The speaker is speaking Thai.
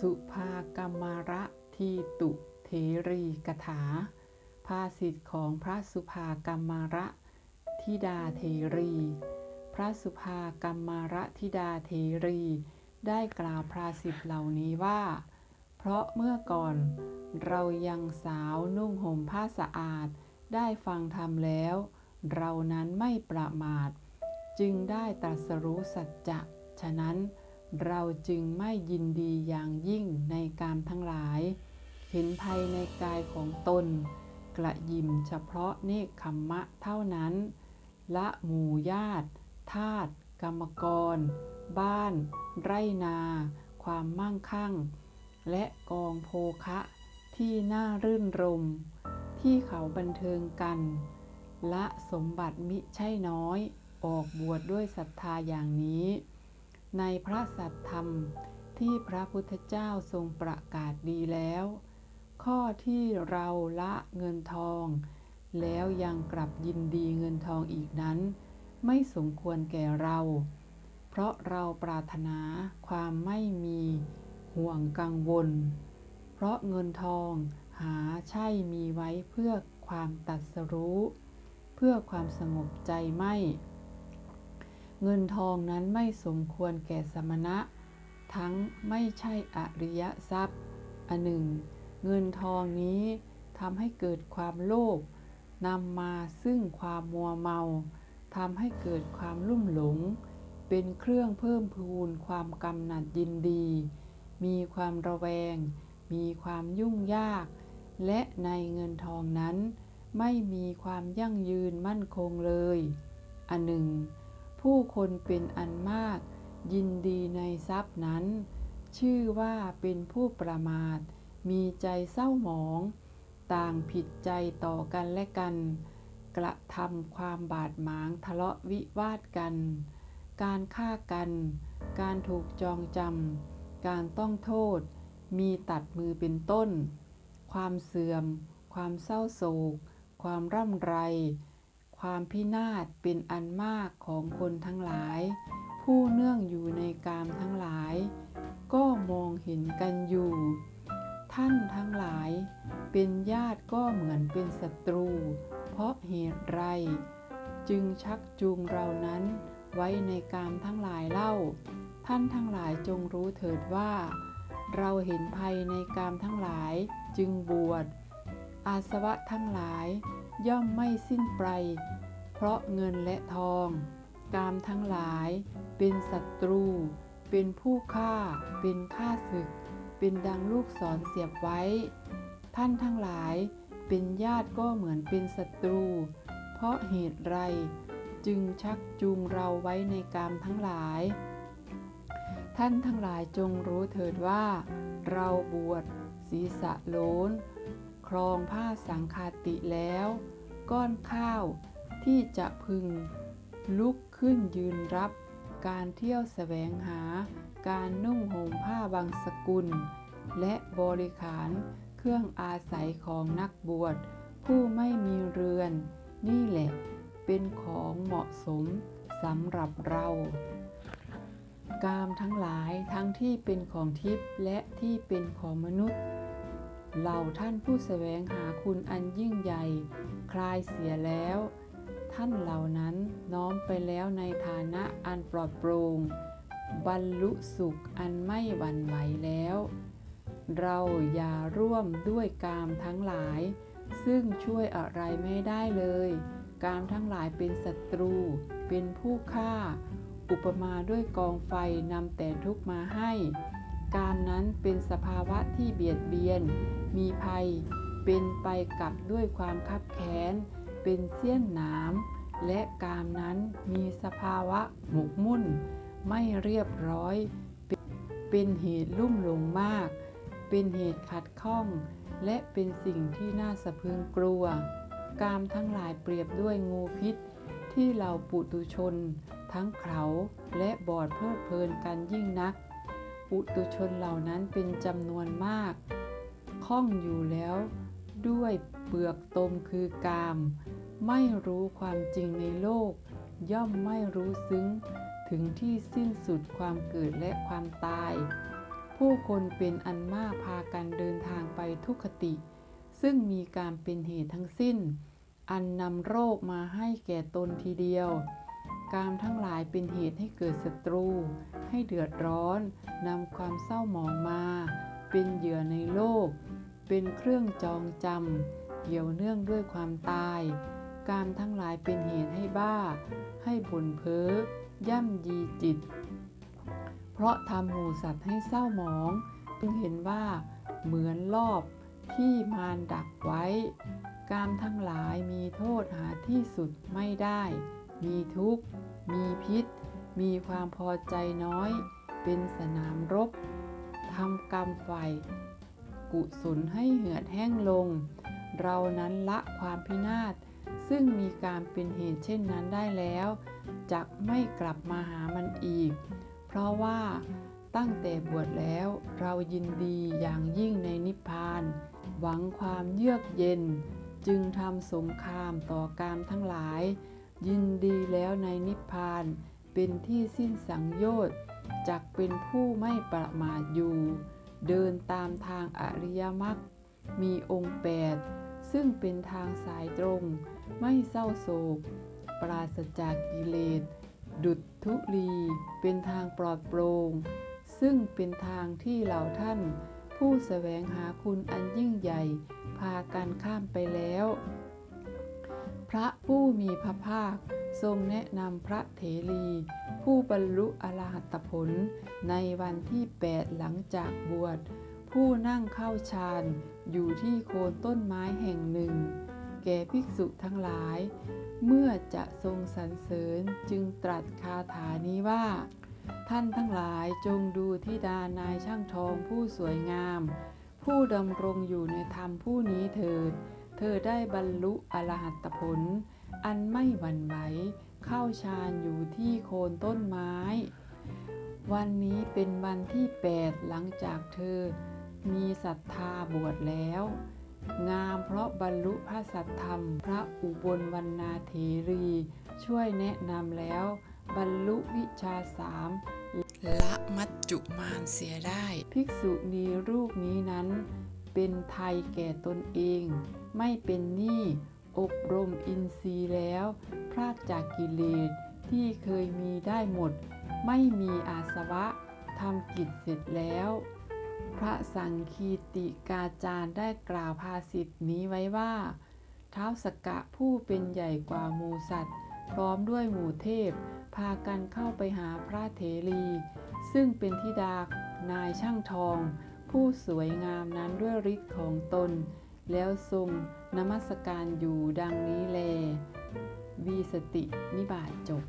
สุภากรรมระทีตุเทรีกถา ภาษิตของพระสุภากรรมระธิดาเทรี พระสุภากรรมระธิดาเทรี ได้กล่าวภาษิตเหล่านี้ว่า เพราะเมื่อก่อนเรายังสาวนุ่งห่มผ้าสะอาด ได้ฟังธรรมแล้ว เรานั้นไม่ประมาท จึงได้ตรัสรู้สัจจะ ฉะนั้น เราจึงไม่ยินดีอย่างยิ่งในกามทั้งหลาย เห็นภัยในกายของตน กระยิมเฉพาะเนคขมมะเท่านั้น ละหมู่ญาติทาตกรรมกร บ้าน ไรนา ความมั่งคั่ง และกองโภคะ ที่น่ารื่นรม ที่เขาบันเทิงกัน ละสมบัติมิใช่น้อย ออกบวชดด้วยศรัทธาอย่างนี้ ในพระสัทธรรมที่พระพุทธเจ้าทรงประกาศดีแล้ว ข้อที่เราละเงินทอง แล้วยังกลับยินดีเงินทองอีกนั้น ไม่สมควรแก่เรา เพราะเราปรารถนาความไม่มีห่วงกังวล เพราะเงินทองหาใช่มีไว้เพื่อความตัดสรู้ เพื่อความสงบใจไม่ เงินทองนั้นไม่สมควรแก่สมณะ ทั้งไม่ใช่อริยทรัพย์ อันหนึ่ง เงินทองนี้ทำให้เกิดความโลภนำมาซึ่งความมัวเมาทำให้เกิดความลุ่มหลง เป็นเครื่องเพิ่มพูนความกำหนัดยินดี มีความระแวง มีความยุ่งยาก และในเงินทองนั้น ไม่มีความยั่งยืนมั่นคงเลย อันหนึ่ง ผู้คนเป็นอันมาก ยินดีในทรัพย์นั้น ชื่อว่าเป็นผู้ประมาท มีใจเศร้าหมอง ต่างผิดใจต่อกันและกัน กระทำความบาดหมางทะเลาะวิวาทกัน การฆ่ากัน การถูกจองจำ การต้องโทษ มีตัดมือเป็นต้น ความเสื่อม ความเศร้าโศก ความร่ำไร ความพินาศเป็นอันมากของคนทั้งหลาย ผู้เนื่องอยู่ในกามทั้งหลาย ก็มองเห็นกันอยู่ ท่านทั้งหลาย เป็นญาติก็เหมือนเป็นศัตรู เพราะเหตุไร จึงชักจูงเรานั้นไว้ในกามทั้งหลายเล่า ท่านทั้งหลายจงรู้เถิดว่า เราเห็นภัยในกามทั้งหลายจึงบวช อาสวะทั้งหลาย ย่อมไม่สิ้นไป เพราะเงินและทอง กามทั้งหลาย เป็นศัตรู เป็นผู้ฆ่า เป็นฆ่าศึก เป็นดังลูกศรเสียบไว้ ท่านทั้งหลาย เป็นญาติก็เหมือนเป็นศัตรู เพราะเหตุไร จึงชักจูงเราไว้ในกามทั้งหลาย ท่านทั้งหลายจงรู้เถิดว่า เราบวชศีรษะโลน ครองผ้าสังคาติแล้ว ก้อนข้าวที่จะพึง ลุกขึ้นยืนรับ การเที่ยวแสวงหา การนุ่งห่มผ้าบางสกุล และบริขารเครื่องอาศัยของนักบวช ผู้ไม่มีเรือน นี่แหละ เป็นของเหมาะสมสำหรับเรากามทั้งหลายทั้งที่เป็นของทิพย์และที่เป็นของมนุษย์ เหล่าท่านผู้แสวงหาคุณอันยิ่งใหญ่ คลายเสียแล้ว ท่านเหล่านั้นน้อมไปแล้วในฐานะอันปลอดโปร่งบรรลุสุขอันไม่หวั่นไหวแล้ว เราอย่าร่วมด้วยกามทั้งหลาย ซึ่งช่วยอะไรไม่ได้เลย กามทั้งหลายเป็นศัตรู เป็นผู้ฆ่า อุปมาด้วยกองไฟนำแต่ทุกมาให้ กามนั้นเป็นสภาวะที่เบียดเบียน มีภัย เป็นไปกับด้วยความคับแค้น เป็นเสี้ยนหนาม และกามนั้นมีสภาวะหมกมุ่น ไม่เรียบร้อย เป็นเหตุลุ่มหลงมาก เป็นเหตุขัดข้อง และเป็นสิ่งที่น่าสะพรึงกลัว กามทั้งหลายเปรียบด้วยงูพิษ ที่เราปุตุชน ทั้งเขาและบอดเพลิดเพลินกันยิ่งนัก ปุตุชนเหล่านั้นเป็นจำนวนมากข้องอยู่แล้วด้วยเปลือกตมคือกาม ไม่รู้ความจริงในโลก ย่อมไม่รู้ซึ้ง ถึงที่สิ้นสุดความเกิดและความตาย ผู้คนเป็นอันมากพากันเดินทางไปทุกขติ ซึ่งมีการเป็นเหตุทั้งสิ้น อันนำโรคมาให้แก่ตนทีเดียว การทั้งหลายเป็นเหตุให้เกิดศัตรู ให้เดือดร้อนนำความเศร้าหมองมา เป็นเหยื่อในโลก เป็นเครื่องจองจำเกี่ยวเนื่องด้วยความตาย การทั้งหลายเป็นเหตุให้บ้า ให้บ่นเพ้อย่ำยีจิต เพราะทำหมูสัตว์ให้เศร้าหมอง จึงเห็นว่าเหมือนรอบที่มารดักไว้ กามทั้งหลายมีโทษหาที่สุดไม่ได้ มีทุกข์ มีพิษ มีความพอใจน้อย เป็นสนามรบทำกรรมไฟกุศลให้เหือดแห้งลง เรานั้นละความพินาศ ซึ่งมีการเป็นเหตุเช่นนั้นได้แล้วจะไม่กลับมาหามันอีก เพราะว่าตั้งแต่บวชแล้วเรายินดีอย่างยิ่งในนิพพาน หวังความเยือกเย็น จึงทำสงครามต่อการทั้งหลาย ยินดีแล้วในนิพพานเป็นที่สิ้นสังโยชน์จักเป็นผู้ไม่ประมาทอยู่ เดินตามทางอริยมรรคมีองค์แปดซึ่งเป็นทางสายตรง ไม่เศร้าโศก ปราศจากกิเลส ดุจทุลีเป็นทางปลอดโปร่งซึ่งเป็นทางที่เหล่าท่าน ผู้แสวงหาคุณอันยิ่งใหญ่ พากันข้ามไปแล้ว พระผู้มีพระภาค ทรงแนะนำพระเถรี ผู้บรรลุอรหัตผล ในวันที่ 8 หลังจากบวช ผู้นั่งเข้าฌานอยู่ที่โคนต้นไม้แห่งหนึ่ง แก่ภิกษุทั้งหลาย เมื่อจะทรงสรรเสริญจึงตรัสคาถานี้ว่า ท่านทั้งหลายจงดูที่ดานายช่างทองผู้สวยงาม ผู้ดำรงอยู่ในธรรมผู้นี้เถิด เธอได้บรรลุอรหัตผล อันไม่หวั่นไหวเข้าฌานอยู่ที่โคนต้นไม้ วันนี้เป็นวันที่ 8 หลังจากเธอ มีศรัทธาบวชแล้ว งามเพราะบรรลุพระสัทธรรม พระอุบลวรรณาเถรี ช่วยแนะนำแล้ว บรรลุวิชาสามละมัจจุมานเสียได้ ภิกษุณีรูปนี้นั้น เป็นไทยแก่ตนเอง ไม่เป็นหนี้อบรมอินทรีย์แล้ว พรากจากกิเลสที่เคยมีได้หมด ไม่มีอาสวะทำกิจเสร็จแล้ว พระสังคีติกาจารย์ได้กล่าวภาษิตนี้ไว้ว่าเท้าสกกะผู้เป็นใหญ่กว่าหมูสัตว์ พร้อมด้วยหมู่เทพ พากันเข้าไปหาพระเถรี ซึ่งเป็นธิดานายช่างทอง ผู้สวยงามนั้นด้วยฤทธิ์ของตน แล้วทรงนมัสการอยู่ดังนี้แล วีสติมิบาทจบ